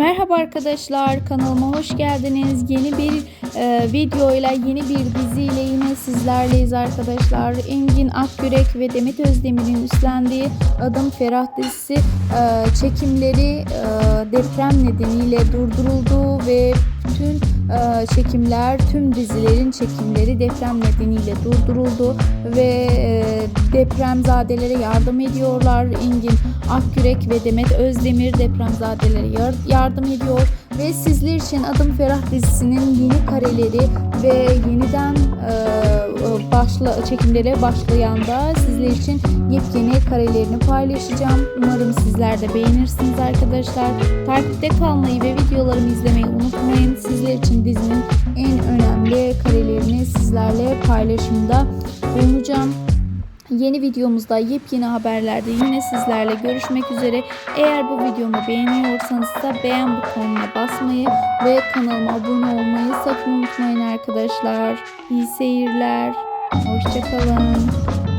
Merhaba arkadaşlar kanalıma hoş geldiniz. Yeni bir e, videoyla yeni bir diziyle yine sizlerleyiz arkadaşlar. Engin Akgürek ve Demet Özdemir'in üstlendiği Adım Ferah dizisi e, çekimleri e, deprem nedeniyle durduruldu ve bütün e, çekimler, tüm dizilerin çekimleri deprem nedeniyle durduruldu ve e, depremzadelere yardım ediyorlar. Engin Akgürek ve Demet Özdemir depremzadelere yar- yardım ediyor ve sizler için Adım Ferah dizisinin yeni kareleri ve yeniden e, e, başla çekimlere başlayanda sizler için yepyeni karelerini paylaşacağım. Umarım sizler de beğenirsiniz arkadaşlar. Takipte kalmayı ve videolarımı izlemeyi unutmayın. Sizler için dizinin en önemli karelerini sizlerle paylaşımda bulunacağım. Yeni videomuzda yepyeni haberlerde yine sizlerle görüşmek üzere. Eğer bu videomu beğeniyorsanız da beğen butonuna basmayı ve kanalıma abone olmayı sakın unutmayın arkadaşlar. İyi seyirler. Hoşçakalın.